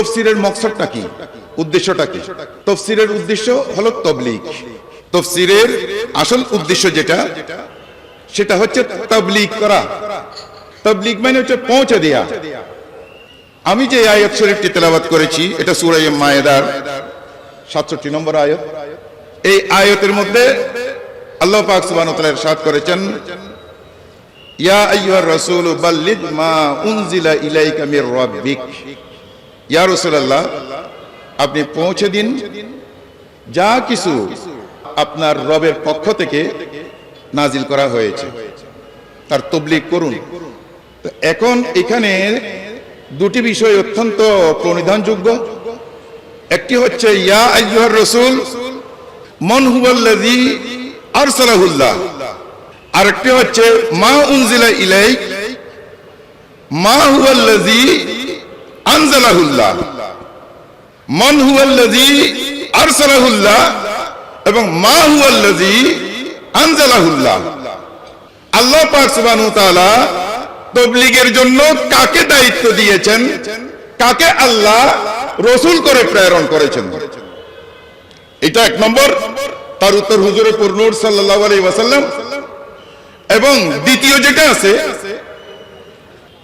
তফসিরের মকসদটা কি? উদ্দেশ্যটা কি? তফসিরের উদ্দেশ্য হলো তবলিগ। তফসিরের আসল উদ্দেশ্য যেটা, সেটা হচ্ছে তবলিগ করা। তবলিগ মানে হচ্ছে পৌঁছে দেয়া। আমি যে আয়াত শরীফটি তেলাবাত করেছি, এটা সুরাই মায়েদার সাতষট্টি নম্বর আয়াত। এই আয়াতের মধ্যে আল্লাহ পাক তাআলা ইরশাদ করেছেন, ইয়া আইয়ুহার রাসূল বাল্লিগ মা উনজিলা ইলাইকা মির রাব্বিক। ইয়া রাসূলুল্লাহ, আপনি পৌঁছে দিন। যা কিছু আপনার রবের পক্ষ থেকে নাজিল করা হয়েছে, তার তবলিগ করুন। এখন এখানে দুটি বিষয় অত্যন্ত প্রণিধানযোগ্য। একটি হচ্ছে, ইয়া রাসূল, মন হুয়াল্লাযী আরসালাহুল্লাহ। আরেকটি হচ্ছে, মা উনজিলা ইলাইক, মা হুয়াল্লাযী আনজালাহুল্লাহ। হুয়াল্লাযী আরসালাহুল্লাহ এবং মা হুয়াল্লাযী আনজালাহুল্লাহ। আল্লাহ পাক তাআলা তবলিগের জন্য কাকে দায়িত্ব দিয়েছেন? কাকে আল্লাহ রসুল করে প্রেরণ করেছেন? এটা এক নম্বর। তার উত্তর হুজুরে পুরনুর আলাইহি ওয়াসাল্লাম। এবং দ্বিতীয় যেটা আছে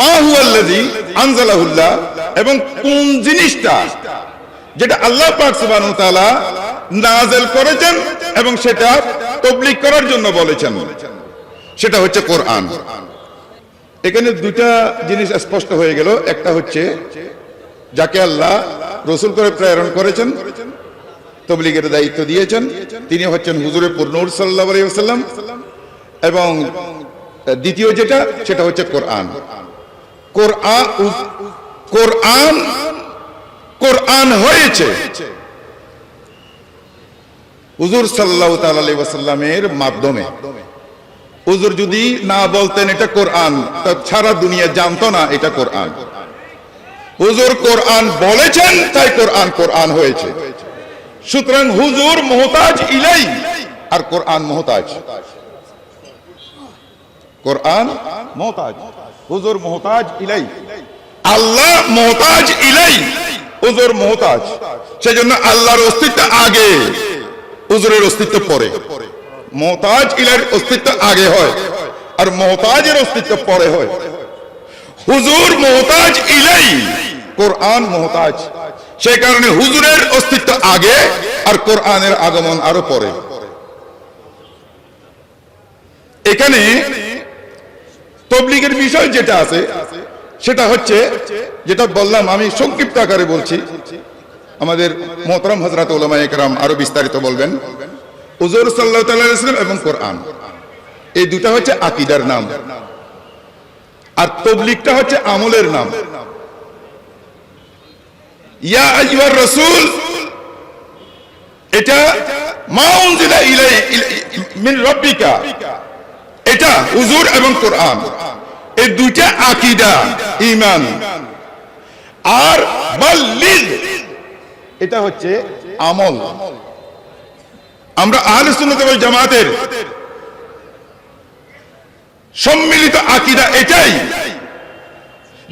মা হুয়াল্লাযী আনজালাহুল্লাহ এবং কোন জিনিসটা যেটা আল্লাহ পাক সুবহানাহু করেছেন এবং সেটা তাবলীগ করার জন্য বলেছেন, সেটা হচ্ছে কোরআন। এখানে দুটা জিনিস স্পষ্ট হয়ে গেল, একটা হচ্ছে যাকে আল্লাহ রসুল করে প্রেরণ করেছেন, তবলিগের দায়িত্ব দিয়েছেন, তিনি হচ্ছেন হুজুরে পুরনুর সাল্লাহ আলাইসাল্লাম এবং দ্বিতীয় যেটা, সেটা হচ্ছে কোরআন। কোরআন কোরআন হয়েছে। হুজুর সাল্লাহ ওয়াসাল্লামের মাধ্যমে। হুজুর যদি না বলতেন এটা কোরআন, তা সারা দুনিয়া জানতো না এটা কোরআন। হুজুর কোরআন বলেছেন, তাই কোরআন কোরআন হয়েছে। সুতরাং হুজুর মোহতাজ ইলাই, আর কোরআন মোহতাজ। কোরআন মোহতাজ। হুজুর মোহতাজ ইলাই। আল্লাহ মোহতাজ ইলাই। হুজুর মোহতাজ। সেজন্য আল্লাহর অস্তিত্ব আগে হুজুরের অস্তিত্ব পরে। মোহতাজ ইলার অস্তিত্ব আগে হয় আর মোহতাজের অস্তিত্ব পরে হয়। হুজুর মোহতাজ ইলাই কোরআন মোহতাজ। সেই কারণে হুজুরের অস্তিত্ব আগে আর কোরআনের আগমন আরও পরে। এখানে তবলিগের বিষয় যেটা আছে, সেটা হচ্ছে, যেটা বললাম, আমি সংক্ষিপ্ত আকারে বলছি। আমাদের মোহতরম হজরত ওলামা একরাম আরও বিস্তারিত বলবেন। উজুর সাল্লাহ তাল্লাম এবং কোরআন। এই দুটা হচ্ছে আকিদার নাম। আর তবলিগটা হচ্ছে আমলের নাম। এটা এটা হুজুর এবং কোরআন। এই দুইটা আকীদা, ঈমান। আর এটা হচ্ছে আমল। আমরা আহলে সুন্নাত ওয়াল জামাতের সম্মিলিত আকিদা এটাই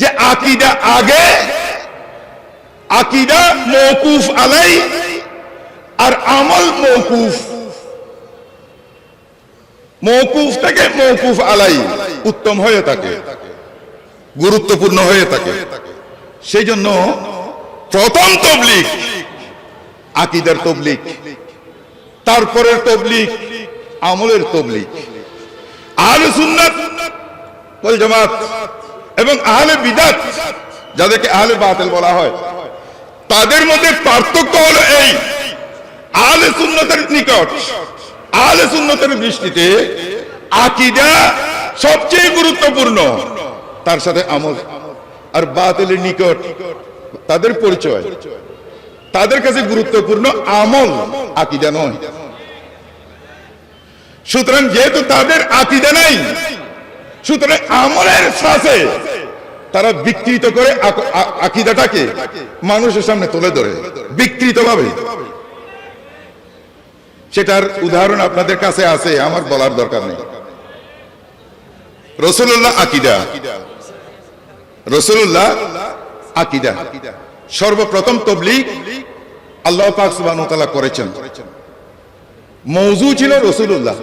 যে আকীদা আগে, আকিদা মৌকুফ আলাই, আর আমল মৌকুফ মৌকুফ থেকে মৌকুফ আলাই, উত্তম হয়ে থাকে গুরুত্বপূর্ণ হয়ে থাকে সেই জন্য প্রথম তবলিক আকিদার তবলিক তারপরের তবলিক আমলের তবলিক আহলে সুন্নাত জামাত এবং আহলে বিদাত, যাদেরকে আহলে বাতিল বলা হয়, তাদের মধ্যে পার্থক্য হলো এই, আহলে সুন্নতের নিকট আহলে সুন্নতের দৃষ্টিতে আকীদা সবচেয়ে গুরুত্বপূর্ণ। তার সাথে আমল আর বাতিলের নিকট তাদের পরিচয়। তাদের কাছে গুরুত্বপূর্ণ আমল আকীদা নয়। সুতরাং যেহেতু তাদের আকিদা নাই, সুতরাং আমলের সাথে তারা বিকৃত করে আকিদাটাকে মানুষের সামনে তুলে ধরে। বিকৃত ভাবে সেটার উদাহরণ আপনাদের কাছে আছে, আমার বলার দরকার নেই। রসুল্লাহ আকিদা। রসুল্লাহ আকিদা। সর্বপ্রথম তবলিগ আল্লাহ পাক সুবহানাহু করেছেন। মৌজু ছিল রসুল্লাহ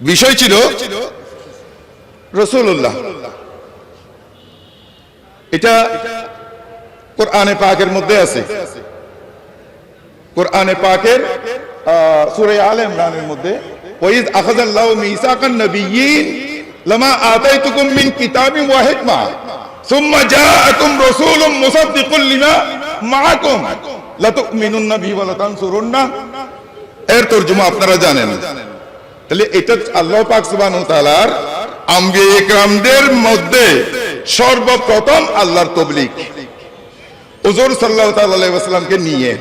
বিষয় ছিল রসুল্লাহ এটা কোরআনে পাকের মধ্যে আছে। কোরআনে পাকের সূরা আলে ইমরানের মধ্যে, ওয়াইজ আখাযাল্লাহু মিসাকান নাবিয়্যিন লামা আতাইতুকুম মিন কিতাবিন ওয়া হিকমা, সুম্মা জাআকুম রাসূলুম মুসাদ্দিকুল লিমা মাআকুম লাতুমিনুন্না বিহি ওয়া লাতানসুরুন্না এর তরজমা আপনারা জানেন। তাহলে এটা আল্লাহ পাক সুবহানাহু ওয়া তাআলার আম্বিয়া ইকরামদের মধ্যে সর্বপ্রথম আল্লাহর তবলিগ। হুজুর সাল্লাল্লাহু তাআলা আলাইহি ওয়াসাল্লামকে নিয়ে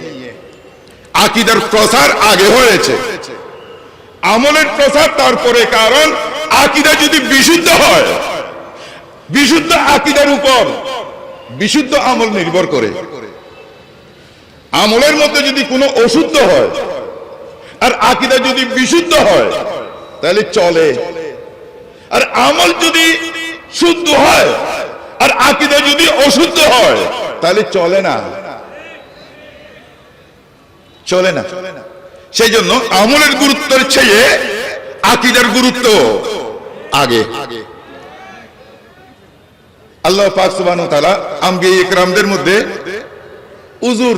আকিদার প্রসার আগে হয়েছে। আমলের প্রসার তারপরে, কারণ আকিদা যদি বিশুদ্ধ হয়, বিশুদ্ধ আকিদার উপর বিশুদ্ধ আমল নির্ভর করে। আমলের মধ্যে যদি কোনো অশুদ্ধ হয়, আর আকিদা যদি বিশুদ্ধ হয়, তাহলে চলে। আর আমল যদি শুদ্ধ হয়, আর আকিদা যদি অশুদ্ধ হয়, তাহলে চলে না। চলে না। সেই জন্য আমলের গুরুত্বের চেয়ে আকিদার গুরুত্ব আগে। আল্লাহ পাক আম্বিয়া ইকরামদের মধ্যে উজুর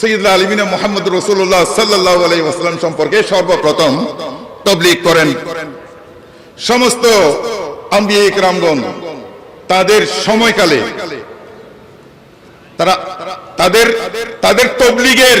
সৈয়দুল আলমিনা মোহাম্মদ রসুল্লাহ ওয়াসাল্লাম সম্পর্কে সর্বপ্রথম তবলিগ করেন। সমস্ত তাদের সময়কালে তারা তাদের তাদের তবলিগের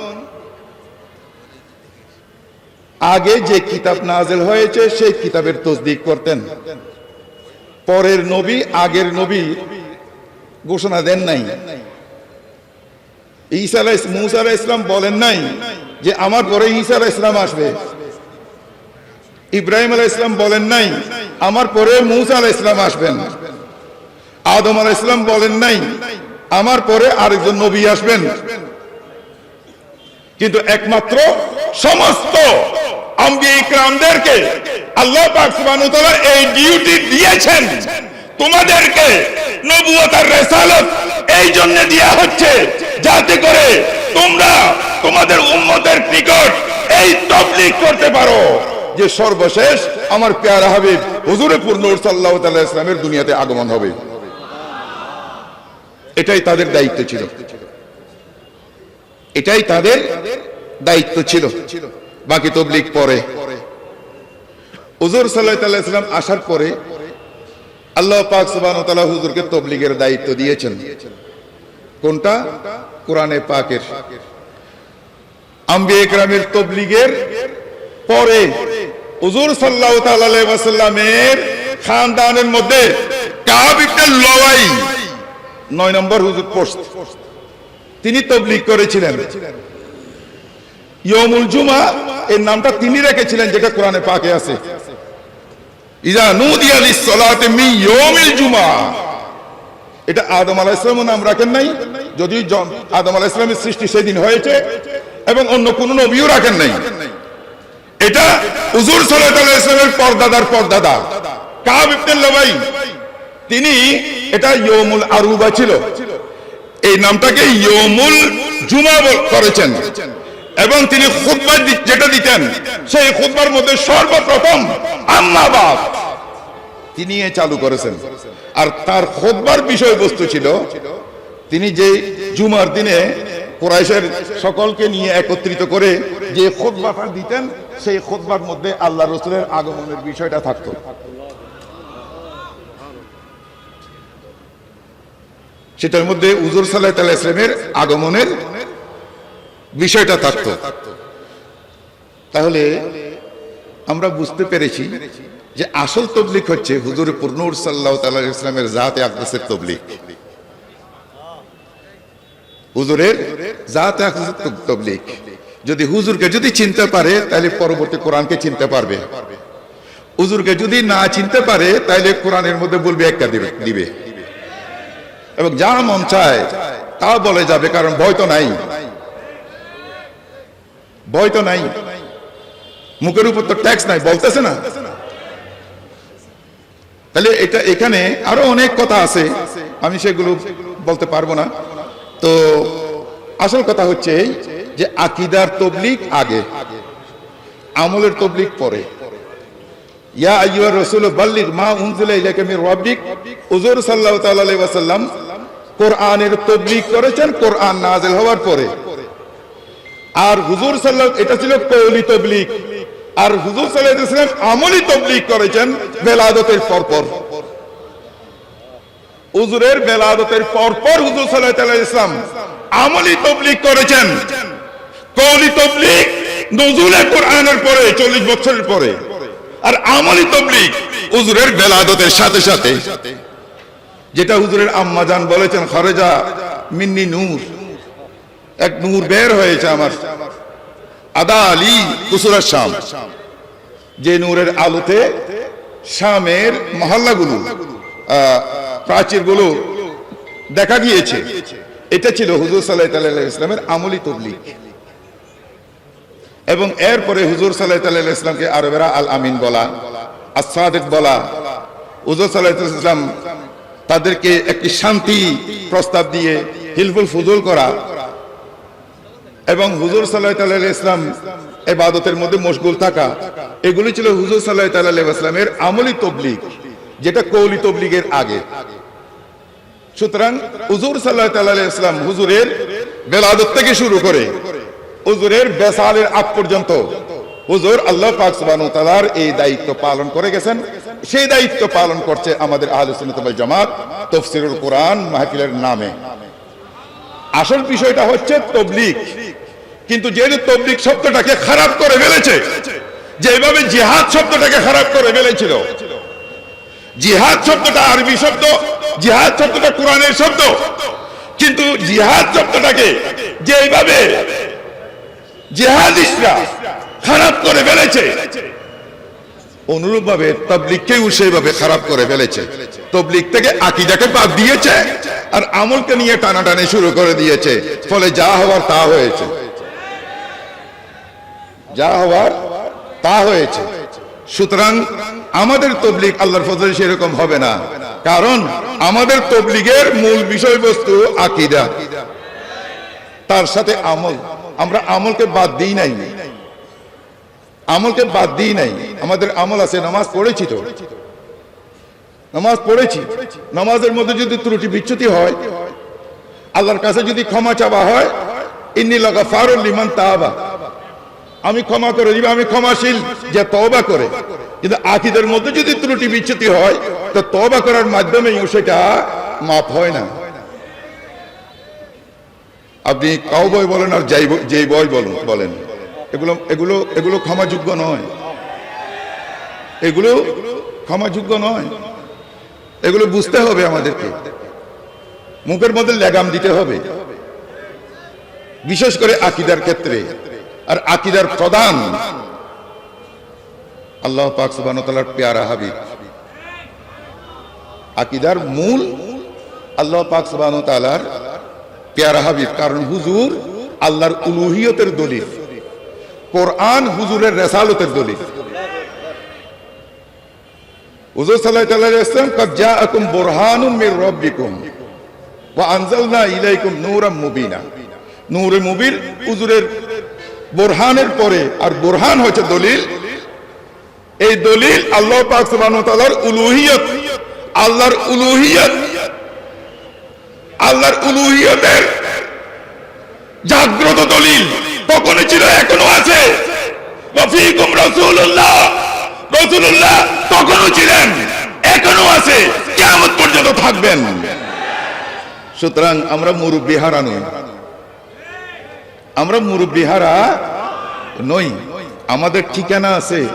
আগে যে কিতাব নাজেল হয়েছে, সেই কিতাবের তসদিক করতেন। পরের নবী, আগের নবী ঘোষণা দেন নাই। ঈসা মুসা ইসলাম বলেন নাই যে আমার পরে ঈসা ইসলাম আসবে। ইব্রাহিম আলাহ ইসলাম বলেন নাই, আমার পরে মুসা আলাহ ইসলাম আসবেন। আদম আলাহ ইসলাম বলেন নাই, আমার পরে আরেকজন নবী আসবেন। কিন্তু একমাত্র সমস্ত আম্বিয়া আল্লাহ এই ডিউটি দিয়েছেন। তোমাদেরকে এই জন্য দেয়া হচ্ছে যাতে করে তোমরা তোমাদের উম্মতের নিকট এই তাবলীগ করতে পারো। যে সর্বশেষ আমার পেয়ারা হাবিব, হুজুরে পূর্ণ সাল্লাল্লাহু তাআলা ইসলামের দুনিয়াতে আগমন হবে। এটাই তাদের দায়িত্ব ছিল। এটাই তাদের দায়িত্ব ছিল। বাকি তবলিক পরে। হুজুর সাল্লাহ ইসলাম আসার পরে আল্লাহ পাক তাআলা হুজুরকে তবলিগের দায়িত্ব দিয়েছেন। কোনটা? কোরআনে পাকের। আম্বিয়া ইকরামের তবলিগের পরে হুজুর আলাইহি ওয়াসাল্লামের খানদানের মধ্যে লওয়াই নয় নম্বর হুজুর পোস্ট। তিনি তবলিগ করেছিলেন। ইয়মুল জুমা, এর নামটা তিনি রেখেছিলেন, যেটা কোরআনে পাকে আছে। ইজা নুদিয়া লিসসালাতি মিন ইয়াউমিল জুমা। এটা আদম আলাইহিস সালাম নাম রাখেন নাই, যদি আদম আলাইহিস সালামের সৃষ্টি সেদিন হয়েছে, এবং অন্য কোন নবীও রাখেন নাই। এটা হুজুর সাল্লাল্লাহু আলাইহি সাল্লামের পরদাদার পরদাদা। কাব ইবনে লবাই, তিনি এটা ইয়মুল আরুবা ছিল। এই নামটাকে ইয়মুল জুমা করেছেন। এবং তিনি খুতবা যেটা দিতেন, সেই খুতবার মধ্যে সর্বপ্রথম আম্মাবাদ তিনি চালু করেছেন। আর তার খুতবার বিষয়বস্তু ছিল, তিনি যে জুমার দিনে কোরাইশের সকলকে নিয়ে একত্রিত করে যে খুতবাটা দিতেন, সেই খুতবার মধ্যে আল্লাহ রসুলের আগমনের বিষয়টা থাকতো। সেটার মধ্যে উজুর সাল্লাহ তাল্লাহ ইসলামের আগমনের বিষয়টা থাকতো। তাহলে আমরা বুঝতে পেরেছি যে আসল তবলিক হচ্ছে হুজুর পূর্ণুর সাল্লাহ তাল্লাহ ইসলামের জাতে আকদাসের তবলিক। হুজুরের জাত তবলিক। যদি হুজুরকে যদি চিনতে পারে তাহলে পরবর্তী কোরআনকে চিনতে পারবে। হুজুরকে যদি না চিনতে পারে তাহলে কোরআনের মধ্যে বলবে একটা দিবে দিবে। এবং যা মন চায় তা বলে যাবে কারণ ভয় তো নাই। ভয় তো নাই। মুখের উপর তো ট্যাক্স নাই, বলতেছে না। তাহলে এটা এখানে আরও অনেক কথা আছে, আমি সেগুলো বলতে পারব না। তো আসল কথা হচ্ছে যে আকিদার তবলিক আগে, আমলের তবলিক পরে। কোরআনের তবলিগ করেছেন, কোরআন নাযিল হওয়ার পরে। আর হুজুর সাল্লাহ, এটা ছিল কৌলি তবলিগ। আর হুজুর সাল্লাহ আমলি তবলিগ করেছেন বেলাদতের পরপর। হুজুরের বেলাদতের পরপর হুজুর সাল্লাহ ইসলাম আমলি তবলিগ করেছেন। কৌলি তবলিগ নজুলে কোরআনের পরে, চল্লিশ বছরের পরে। আর আমলি তবলিক হুজুরের বেলাদতের সাথে সাথে। যেটা হুজুরের আম্মাজান বলেছেন, খরেজা মিন্নি নূর। এক নূর বের হয়েছে আমার। আদা আলী কুসুরার শাম। যে নূরের আলোতে শামের মহল্লাগুলো প্রাচীরগুলো দেখা গিয়েছে। এটা ছিল হুজুর সাল্লাহ ইসলামের আমলি তবলিগ। এবং এরপরে হুজুর সাল্লাহ ইসলামকে আরবেরা আল আমিন বলা আসাদেক বলা। হুজুর সাল্লাহ ইসলাম তাদেরকে একটি শান্তি প্রস্তাব দিয়ে হিলফুল ফুজুল করা এবং হুজুর সাল্লাহ তাল্লাহ ইসলাম এবাদতের মধ্যে মশগুল থাকা, এগুলি ছিল হুজুর সাল্লাহ তাল্লাহ ইসলামের আমলি তবলিগ, যেটা কৌলি তবলিগের আগে। সুতরাং হুজুর সাল্লাহ তাল্লাহ ইসলাম হুজুরের বেলাদত থেকে শুরু করে, হুজুরের বেসালের আগ পর্যন্ত হুজুর আল্লাহ পাক তাআলার এই দায়িত্ব পালন করে গেছেন। সেই দায়িত্ব পালন করছে আমাদের আহলে জামাত তাফসীরুল কোরআন মাহফিলের নামে। আসল বিষয়টা হচ্ছে তবলিগ। কিন্তু যেহেতু তবলিগ শব্দটাকে খারাপ করে ফেলেছে, যেভাবে জিহাদ শব্দটাকে খারাপ করে ফেলেছিল, জিহাদ শব্দটা আরবি শব্দ, জিহাদ শব্দটা কোরআনের শব্দ, কিন্তু জিহাদ শব্দটাকে যেভাবে জেহাদিসরা খারাপ করে ফেলেছে অনুরূপ ভাবে তবলিগকেও সেইভাবে খারাপ করে ফেলেছে। তবলিগ থেকে আকিদাকে বাদ দিয়েছে আর আমলকে নিয়ে টানাটানি শুরু করে দিয়েছে, ফলে যা হওয়ার তা হয়েছে। যা হওয়ার তা হয়েছে। সুতরাং আমাদের তবলিগ আল্লাহর ফজলে সেরকম হবে না। কারণ আমাদের তবলিগের মূল বিষয়বস্তু আকিদা। তার সাথে আমল। আমরা আমলকে বাদ দিই নাই। আমলকে বাদ দিই নাই। আমাদের আমল আছে, নামাজ পড়েছি তো। নামাজ পড়েছি। নামাজের মধ্যে যদি ত্রুটি বিচ্যুতি হয়, আল্লাহর কাছে যদি ক্ষমা চাওয়া হয়, ইন্নি লাগা ফারুল লিমান তাবা। আমি ক্ষমা করে দিব, আমি ক্ষমাশীল যে তওবা করে। কিন্তু আকিদের মধ্যে যদি ত্রুটি বিচ্যুতি হয়, তো তওবা করার মাধ্যমেই সেটা মাপ হয় না। আপনি কাউ বয় বলেন আর যাই যেই বয় বলুন, বলেন। এগুলো এগুলো এগুলো ক্ষমাযোগ্য নয়। এগুলো ক্ষমাযোগ্য নয়। এগুলো বুঝতে হবে আমাদেরকে। মুখের মধ্যে লেগাম দিতে হবে। বিশেষ করে আকিদার ক্ষেত্রে। আর আকিদার প্রধান আল্লাহ পাক সুবাহর পেয়ারা হাবিব। আকিদার মূল আল্লাহ পাক সুবাহ তালার পেয়ারা হাবিব। কারণ হুজুর আল্লাহর উলুহিয়তের দলিল, কোরআন হুজুরের রেসালতের দলিল। হুজুর মির রাব্বিকুম ওয়া আনজালনা ইলাইকুম মুবিনা। নূরে হুজুরের বুরহানের পরে, আর বুরহান হচ্ছে দলিল। এই দলিল আল্লাহ পাক তাআলার উলুহিয়ত। আল্লাহর উলুহিয়ত, আল্লাহর উলুহিয়তের জাগ্রত দলিল তখনই ছিল, এখনও আছে। তখনও ছিলেন, এখনও আছে। কেমন পর্যন্ত থাকবেন। সুতরাং আমরা মুরব্বি হারা নই আমরা মুরব্বি হারা নই। আমাদের ঠিকানা আছে।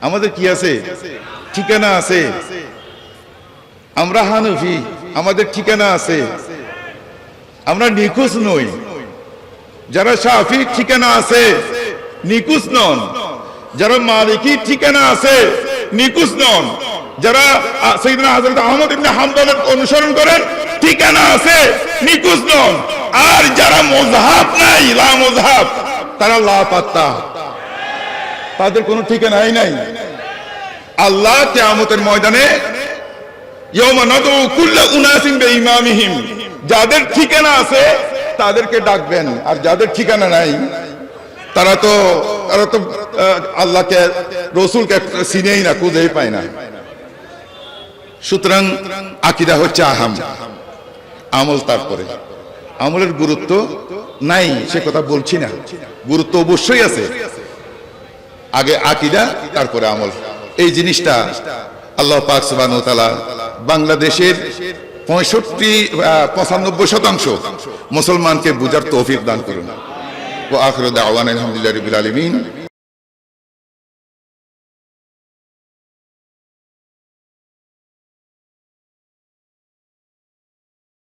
আমাদের কি আছে? ঠিকানা আছে। আমরা হানফি, আমাদের ঠিকানা আছে। আমরা নিখোঁজ নই। যারা সাফি ঠিকানা আছে নিকুজ নন। যারা মালিকি ঠিকানা আছে নিকুজ নন। যারা আহ, সৈয়দনা হযরত আহমদ ইবনে হাম্বলের অনুসরণ করেন ঠিকানা আছে নিকুজ নন। আর যারা মুযহাব নাই লা মুযহাব তারা লা পাত্তা। তাদের কোনো ঠিকানাই নাই। আল্লাহ কিয়ামতের ময়দানে যাদের ঠিকানা আছে তাদেরকে ডাকবেন। আর যাদের ঠিকানা নাই তারা তো তারা তো আল্লাহকে রসুলকে চিনেই না খুঁজেই পায় না। সুতরাং আকিদা হচ্ছে আহাম। আমল তারপরে। আমলের গুরুত্ব নাই, সে কথা বলছি না। গুরুত্ব অবশ্যই আছে। আগে আকিদা, তারপরে আমল। এই জিনিসটা আল্লাহ পাক সুবহানাহু বাংলাদেশের পঁয়ষট্টি পঁচানব্বই শতাংশ মুসলমানকে বুঝার তৌফিক দান করুন। ও আখর দাওয়ান আলহামদুলিল্লাহ রবিল আলমিন।